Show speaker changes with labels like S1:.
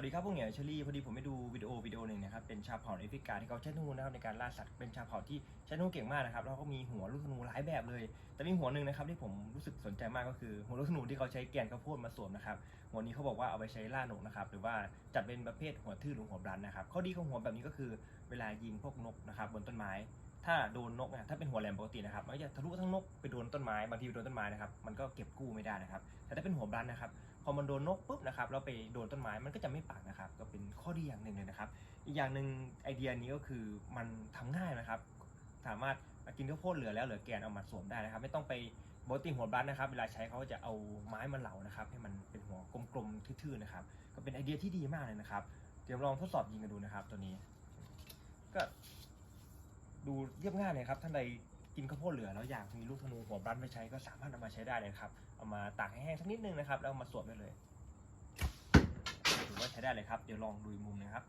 S1: วัสดีครับพวกเหนียวเชอรี่พอดีผมไปดูวิดีโอวิดีโอหนึ่งนะครับเป็นชาวเผ่าในแอฟริกาที่เขาใช้ธนูนะครับในการล่าสัตว์เป็นชาวเผ่าที่ใช้ธนูเก่งมากนะครับแล้วก็มีหัวลูกธนูหลายแบบเลย แต่มีหัวหนึ่งนะครับที่ผมรู้สึกสนใจมากก็คือหัวลูกธนูที่เขาใช้แกนข้าวโพดมาสวมนะครับหัวนี้เขาบอกว่าเอาไปใช้ล่านกนะครับหรือว่าจัดเป็นประเภทหัวทื่อหรือหัวบลันนะครับข้อดีของหัวแบบนี้ก็คือเวลายิงพวกนกนะครับบนต้นไม้ ถ้าโดนนกเนี่ยถ้าเป็นหัวแหลมปกตินะครับมันจะทะลุทั้งนกไปโดนต้นไม้บางทีไปโดนต้นไม้นะครับมันก็เก็บกู้ไม่ได้นะครับแต่ถ้าเป็นหัวบลันนะครับ อมันโดนนกปุ๊บนะครับแล้วไปโดนต้นไม้มันก็จะไม่ปักนะครับ ก็เป็นข้อดีอย่างหนึ่งเลยนะครับ อีกอย่างหนึ่งไอเดียนี้ก็คือมันทำง่ายนะครับ สามารถกินข้าวโพดเหลือแล้วเหลือแกนเอามาสวมได้นะครับ ไม่ต้องไปโบติหัวบลันนะครับ เวลาใช้เขาก็จะเอาไม้มาเหลานะครับ ให้มันเป็นหัวกลมๆทื่อๆนะครับ ก็เป็นไอเดียที่ดีมากเลยนะครับ เดี๋ยวลองทดสอบยิงกันดูนะครับ ตัวนี้ ก็ดูเรียบง่ายเลยครับท่านใด กินข้าวโพดเหลือแล้วอยากมีลูกธนูหัวบลันไปใช้ก็สามารถเอามาใช้ได้เลยครับ เอามาตากให้แห้งสักนิดนึงนะครับ แล้วมาสวมได้เลยถือว่าใช้ได้เลยครับ เดี๋ยวลองดูมุมนะครับ